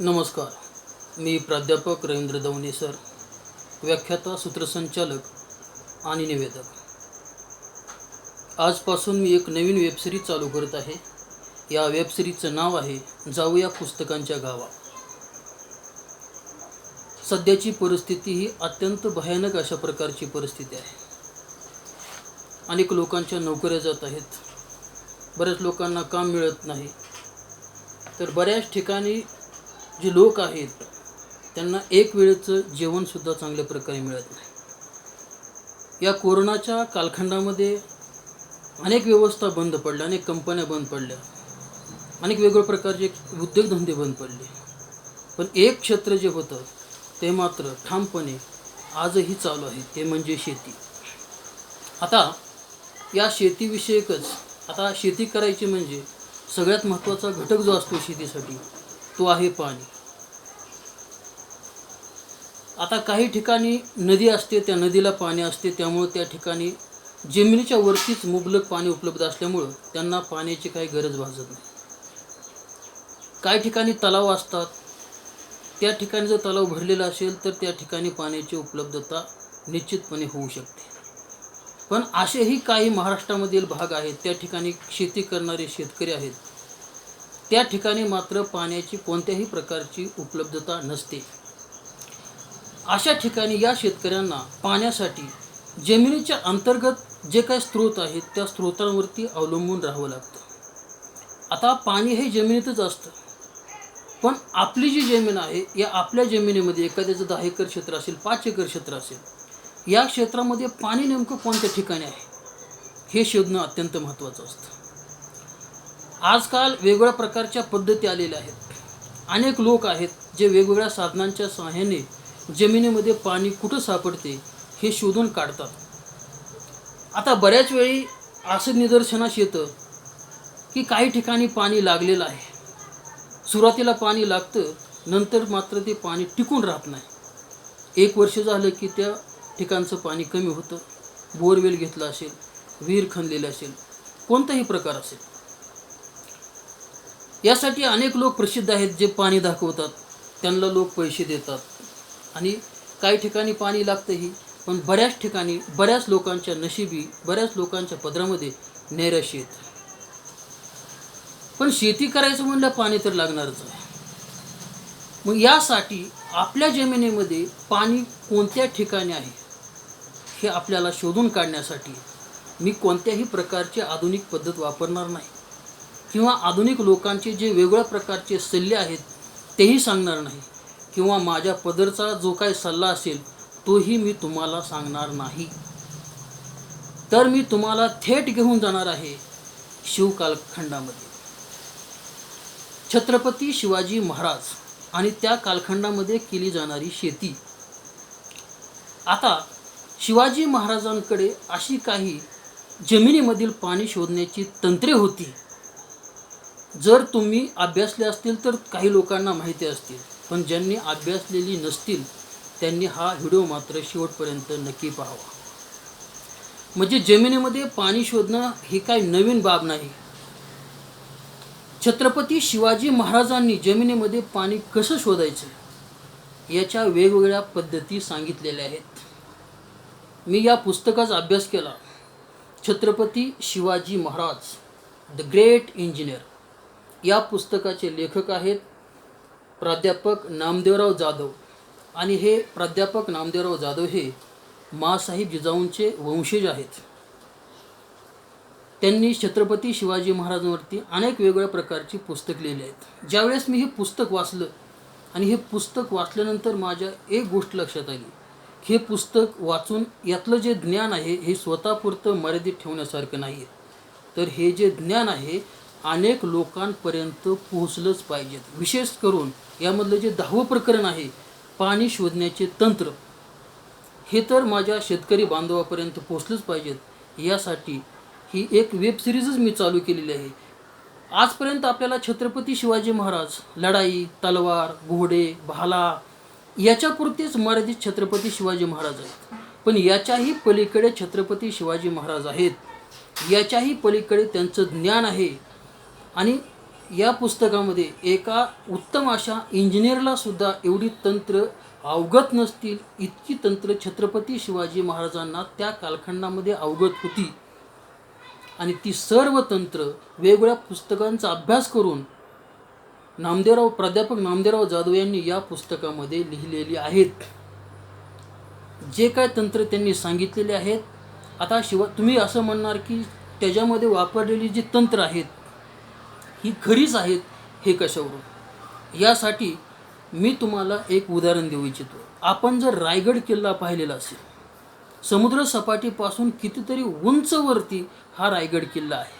नमस्कार. मी प्राध्यापक रवींद्र दवणे सर. व्याख्याता सूत्रसंचालक आणि निवेदक. आजपासून मी एक नवीन वेबसिरीज चालू करत आहे. या वेबसिरीजचं नाव आहे जाऊया पुस्तकांच्या गावा. सध्याची परिस्थिती ही अत्यंत भयानक अशा प्रकारची परिस्थिती आहे. अनेक लोकांच्या नोकऱ्या जात आहेत. बऱ्याच लोकांना काम मिळत नाही. तर बऱ्याच ठिकाणी जे लोक आहेत त्यांना एक वेळेचं जेवणसुद्धा चांगल्या प्रकारे मिळत नाही. या कोरोनाच्या कालखंडामध्ये अनेक व्यवस्था बंद पडल्या अनेक कंपन्या बंद पडल्या अनेक वेगवेगळ्या प्रकारचे उद्योगधंदे बंद पडले. पण एक क्षेत्र जे होतं ते मात्र ठामपणे आजही चालू आहे ते म्हणजे शेती. आता या शेतीविषयकच आता शेती करायची म्हणजे सगळ्यात महत्त्वाचा घटक जो असतो शेतीसाठी तो आहे पाणी. आता काही ठिकाणी नदी असते त्या नदीला पाणी असते त्यामुळं त्या ठिकाणी जमिनीच्या वरतीच मुबलक पाणी उपलब्ध असल्यामुळं त्यांना पाण्याची काही गरज भासत नाही. काही ठिकाणी तलाव असतात. त्या ठिकाणी जर तलाव भरलेला असेल तर त्या ठिकाणी पाण्याची उपलब्धता निश्चितपणे होऊ शकते. पण असेही काही महाराष्ट्रामधील भाग आहेत त्या ठिकाणी शेती करणारे शेतकरी आहेत. त्या ठिकाणी मात्र पाण्याची कोणत्याही प्रकारची उपलब्धता नसते. अशा ठिकाणी या शेतकऱ्यांना पाण्यासाठी जमिनीच्या अंतर्गत जे काही स्रोत आहेत त्या स्रोतांवरती अवलंबून राहावं लागतं. आता पाणी हे जमिनीतच असतं. पण आपली जी जमीन आहे या आपल्या जमिनीमध्ये एखाद्याचं दहा एकर क्षेत्र असेल पाच एकर क्षेत्र असेल या क्षेत्रामध्ये पाणी नेमकं कोणत्या ठिकाणी आहे? हे शोधणं अत्यंत महत्त्वाचं असतं. आजकाल वेगवेगळ्या प्रकारच्या पद्धती आलेल्या आहेत. अनेक लोक आहेत जे वेगवेगळ्या साधनांच्या सहाय्याने जमिनीमध्ये पाणी कुठं सापडते हे शोधून काढतात. आता बऱ्याच वेळी असं निदर्शनास येतं की काही ठिकाणी पाणी लागलेलं आहे. सुरुवातीला पाणी लागतं नंतर मात्र ते पाणी टिकून राहत नाही. एक वर्ष झालं की त्या ठिकाणचं पाणी कमी होतं. बोरवेल घेतला असेल विहीर खणलेली असेल कोणताही प्रकार असेल. यासाठी अनेक लोक प्रसिद्ध आहेत जे पाणी दाखवतात. त्यांना लोक पैसे देतात. आणि काही ठिकाणी पाणी लागतंही पण बऱ्याच ठिकाणी बऱ्याच लोकांच्या नशिबी बऱ्याच लोकांच्या पदरामध्ये नैराश्य येतं. पण शेती करायचं म्हणलं पाणी तर लागणारच आहे. मग यासाठी आपल्या जमिनीमध्ये पाणी कोणत्या ठिकाणी आहे हे आपल्याला शोधून काढण्यासाठी मी कोणत्याही प्रकारची आधुनिक पद्धत वापरणार नाही. किंवा आधुनिक लोकांचे जे वेगवेगळ्या प्रकारचे सल्ले आहेत तेही सांगणार नाही. किंवा माझ्या पदरचा जो काही सल्ला असेल तोही मी तुम्हाला सांगणार नाही. तर मी तुम्हाला थेट घेऊन जाणार आहे शिवकालखंडामध्ये. छत्रपती शिवाजी महाराज आणि त्या कालखंडामध्ये केली जाणारी शेती. आता शिवाजी महाराजांकडे अशी काही जमिनीमधील पाणी शोधण्याची तंत्रे होती. जर तुम्ही अभ्यासले असतील तर काही लोकांना माहिती असतील. पण ज्यांनी अभ्यासलेली नसतील त्यांनी हा व्हिडिओ मात्र शेवटपर्यंत नक्की पाहावा. म्हणजे जमिनीमध्ये पाणी शोधणं ही काही नवीन बाब नाही. छत्रपती शिवाजी महाराजांनी जमिनीमध्ये पाणी कसं शोधायचं? याच्या वेगवेगळ्या पद्धती सांगितलेल्या आहेत. मी या पुस्तकाचा अभ्यास केला. Chhatrapati Shivaji Maharaj the great engineer. या पुस्तकाचे लेखक आहेत प्राध्यापक नामदेवराव जाधव आणि हे प्राध्यापक नामदेवराव जाधव हे माँसाहेब जिजाऊंचे वंशज आहेत. त्यांनी छत्रपती शिवाजी महाराजांवरती अनेक वेगवेगळ्या प्रकारची पुस्तक लिहिली आहेत. ज्यावेळेस मी हे पुस्तक वाचलं आणि हे पुस्तक वाचल्यानंतर माझ्या एक गोष्ट लक्षात आली. हे पुस्तक वाचून यातलं जे ज्ञान आहे हे स्वतःपुरतं मर्यादित ठेवण्यासारखं नाही आहे तर हे जे ज्ञान आहे अनेक लोकांपर्यंत पोहोचलंच पाहिजेत. विशेष करून यामधलं जे दहावं प्रकरण आहे पाणी शोधण्याचे तंत्र हे तर माझ्या शेतकरी बांधवापर्यंत पोहोचलंच पाहिजेत. यासाठी ही एक वेब सिरीजच मी चालू केलेली आहे. आजपर्यंत आपल्याला छत्रपती शिवाजी महाराज लढाई तलवार घोडे भाला याच्यापुरतेच मर्यादित छत्रपती शिवाजी महाराज आहेत. पण याच्याही पलीकडे छत्रपती शिवाजी महाराज आहेत. याच्याही पलीकडे त्यांचं ज्ञान आहे. आणि या पुस्तकामध्ये एका उत्तम अशा इंजिनियरला सुद्धा एवढी तंत्र अवगत नसतील इतकी तंत्र छत्रपती शिवाजी महाराजांना त्या कालखंडामध्ये अवगत होती. आणि ती सर्व तंत्र वेगवेगळ्या पुस्तकांचा अभ्यास करून नामदेवराव प्राध्यापक नामदेवराव जाधव यांनी या पुस्तकामध्ये लिहिलेली आहेत. जे काय तंत्र त्यांनी सांगितलेले आहेत आता शिवा तुम्ही असं म्हणणार की त्याच्यामध्ये वापरलेली जी तंत्र आहेत ही खरीच आहेत हे कशावरून? यासाठी मी तुम्हाला एक उदाहरण देऊ इच्छितो. आपण जर रायगड किल्ला पाहिलेला असेल समुद्र सपाटीपासून कितीतरी उंचवरती हा रायगड किल्ला आहे.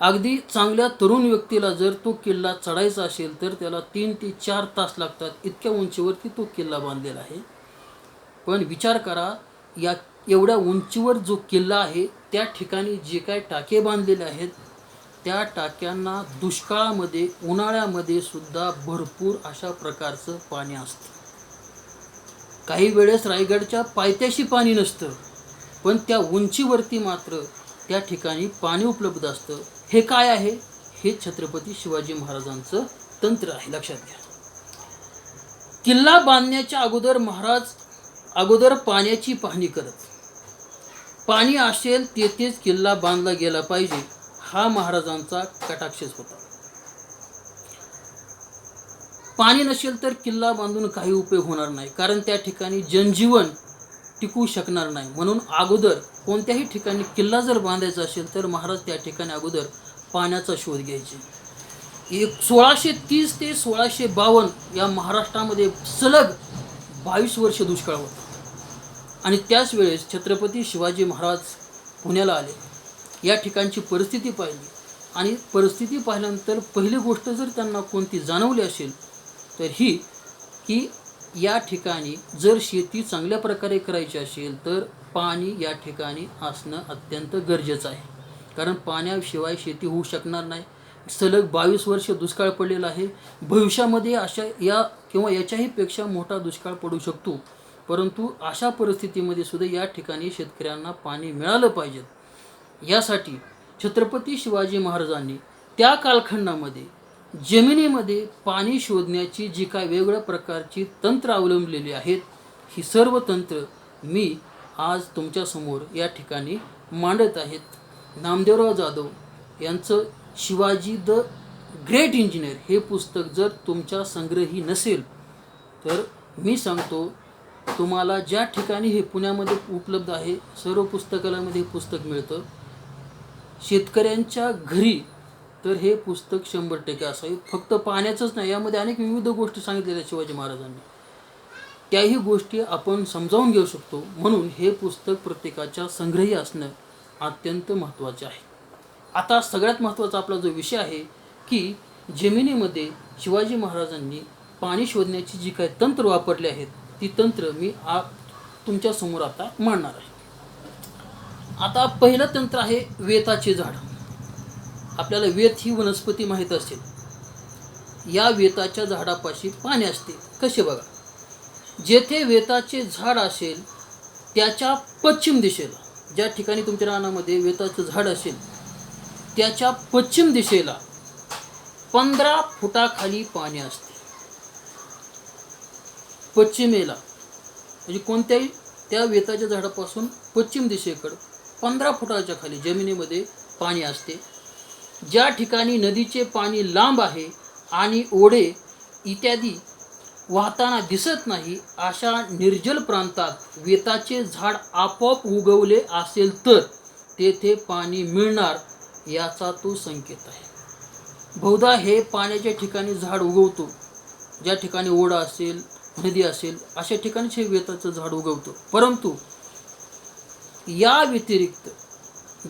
अगदी चांगल्या तरुण व्यक्तीला जर तो किल्ला चढायचा असेल तर त्याला तीन ते चार तास लागतात इतक्या उंचीवरती तो किल्ला बांधलेला आहे. पण विचार करा या एवढ्या उंचीवर जो किल्ला आहे त्या ठिकाणी जे काय टाके बांधलेले आहेत त्या टाक्यांना दुष्काळामध्ये उन्हाळ्यामध्ये सुद्धा भरपूर अशा प्रकारचं पाणी असतं. काही वेळेस रायगडच्या पायथ्याशी पाणी नसतं पण त्या उंचीवरती मात्र त्या ठिकाणी पाणी उपलब्ध असतं. हे काय आहे? हे छत्रपती शिवाजी महाराजांचं तंत्र आहे. लक्षात घ्या. किल्ला बांधण्याच्या अगोदर महाराज अगोदर पाण्याची पाहणी करत. पाणी असेल तेथेच किल्ला बांधला गेला पाहिजे. हा महाराजांचा कटाक्षच होता. पाणी नसेल तर किल्ला बांधून काही उपयोग होणार नाही कारण त्या ठिकाणी जनजीवन टिकू शकणार नाही. म्हणून अगोदर कोणत्याही ठिकाणी किल्ला जर बांधायचा असेल तर महाराज त्या ठिकाणी अगोदर पाण्याचा शोध घ्यायचे. एक सोळाशे तीस ते सोळाशे बावन्न या महाराष्ट्रामध्ये सलग बावीस वर्ष दुष्काळ होता. आणि त्याच वेळेस छत्रपती शिवाजी महाराज पुण्याला आले. या ठिकाणची परिस्थिती पाहिली. आणि परिस्थिती पाहिल्यानंतर पहिली गोष्ट जर त्यांना कोणती जाणवली असेल तर ही की या ठिकाणी जर शेती चांगल्या प्रकारे करायची असेल तर पाणी या ठिकाणी असणं अत्यंत गरजेचं आहे. कारण पाण्याशिवाय शेती होऊ शकणार नाही. सलग बावीस वर्ष दुष्काळ पडलेला आहे. भविष्यामध्ये अशा या किंवा याच्याही पेक्षा मोठा दुष्काळ पडू शकतो. परंतु अशा परिस्थितीमध्ये सुद्धा या ठिकाणी शेतकऱ्यांना पाणी मिळालं पाहिजेत यासाठी छत्रपती शिवाजी महाराजांनी त्या कालखंडामध्ये जमिनीमध्ये पाणी शोधण्याची जी काय वेगवेगळ्या प्रकारची तंत्र अवलंबलेली आहेत ही सर्व तंत्र मी आज तुमच्यासमोर या ठिकाणी मांडत आहेत. नामदेवराव जाधव यांचं शिवाजी द ग्रेट इंजिनियर हे पुस्तक जर तुमच्या संग्रही नसेल तर मी सांगतो तुम्हाला ज्या ठिकाणी हे पुण्यामध्ये उपलब्ध आहे सर्व पुस्तकालयामध्ये हे पुस्तक मिळतं. शेतकऱ्यांच्या घरी तर हे पुस्तक शंभर टक्के असावे. फक्त पाण्याचंच नाही यामध्ये अनेक विविध गोष्टी सांगितलेल्या शिवाजी महाराजांनी. त्याही गोष्टी आपण समजावून घेऊ शकतो. म्हणून हे पुस्तक प्रत्येकाच्या संग्रही असणं अत्यंत महत्त्वाचे आहे. आता सगळ्यात महत्त्वाचा आपला जो विषय आहे की जमिनीमध्ये शिवाजी महाराजांनी पाणी शोधण्याची जी काही तंत्र वापरली आहेत ती तंत्र मी आ तुमच्यासमोर आता मांडणार आहे. आता पहिलं तंत्र आहे वेताचे झाड. आपल्याला वेत ही वनस्पती माहीत असेल. या वेताच्या झाडापाशी पाणी असते. कसे बघा? जेथे वेताचे झाड असेल त्याच्या पश्चिम दिशेला ज्या ठिकाणी तुमच्या रानामध्ये वेताचं झाड असेल त्याच्या पश्चिम दिशेला पंधरा फुटाखाली पाणी असते. पश्चिमेला म्हणजे कोणत्याही त्या वेताच्या झाडापासून पश्चिम दिशेकडं पंधरा फुटाच्या खाली जमिनीमध्ये पाणी असते. ज्या ठिकाणी नदीचे पाणी लांब आहे आणि ओढे इत्यादी वाहताना दिसत नाही अशा निर्जल प्रांतात वेताचे झाड आपोआप उगवले असेल तर तेथे पाणी मिळणार याचा तो संकेत आहे. बहुधा हे पाण्याच्या ठिकाणी झाड उगवतो. ज्या ठिकाणी ओढा असेल नदी असेल अशा ठिकाणीच हे वेताचं झाड उगवतं. परंतु या व्यतिरिक्त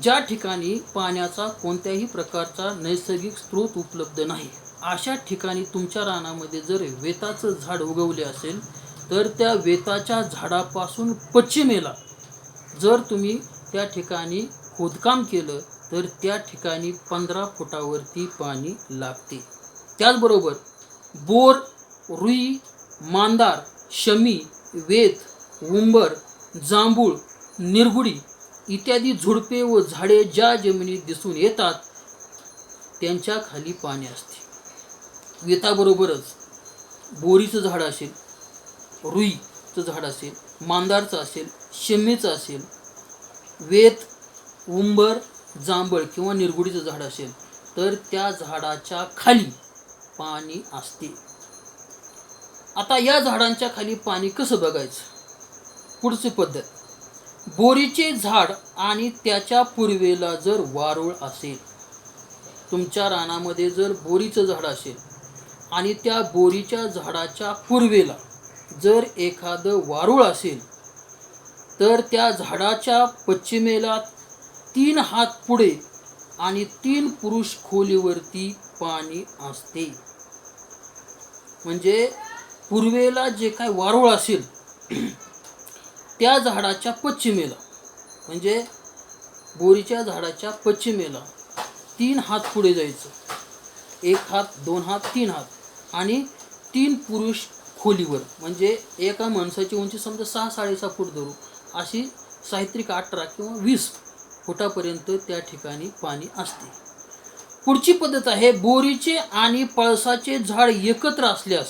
ज्या ठिकाणी पाण्याचा कोणत्याही प्रकारचा नैसर्गिक स्रोत उपलब्ध नाही अशा ठिकाणी तुमच्या रानामध्ये जर वेताचं झाड उगवले असेल तर त्या वेताच्या झाडापासून पश्चिमेला जर तुम्ही त्या ठिकाणी खोदकाम केलं तर त्या ठिकाणी पंधरा फुटावरती पाणी लागते. त्याचबरोबर बोर रुई मांदार शमी वेत उंबर जांभूळ निरगुडी इत्यादी झुडपे व झाडे ज्या जमिनीत दिसून येतात त्यांच्या खाली पाणी असते. वेताबरोबरच बोरीचं झाड असेल रुईचं झाड असेल मांदारचं असेल शेमेचं असेल वेत उंबर जांभळ किंवा निरगुडीचं झाड असेल तर त्या झाडाच्या खाली पाणी असते. आता या झाडांच्या खाली पाणी कसं बघायचं? पुढची पद्धत. बोरीचे झाड आणि त्याच्या पूर्वेला जर वारुळ असेल तुमच्या रानामध्ये जर बोरीचं झाड असेल आणि त्या बोरीच्या झाडाच्या पूर्वेला जर एखादं वारुळ असेल तर त्या झाडाच्या पश्चिमेला तीन हात पुढे आणि तीन पुरुष खोलीवरती पाणी असते. म्हणजे पूर्वेला जे काय वारुळ असेल त्या झाडाच्या पश्चिमेला. म्हणजे बोरीच्या झाडाच्या पश्चिमेला तीन हात पुढे जायचं. एक हात दोन हात तीन हात. आणि तीन पुरुष खोलीवर. म्हणजे एका माणसाची उंची समजा सहा साडेसहा फूट धरू. अशी साहित्रिक अठरा किंवा वीस फुटापर्यंत त्या ठिकाणी पाणी असते. पुढची पद्धत आहे बोरीचे आणि पळसाचे झाड एकत्र असल्यास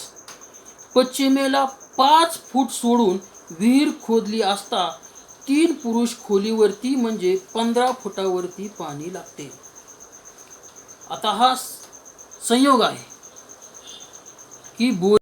पश्चिमेला पाच फूट सोडून विहीर खोदली असता तीन पुरुष खोलीवरती म्हणजे पंधरा फुटावरती पाणी लागते. आता हा संयोग आहे. की बोर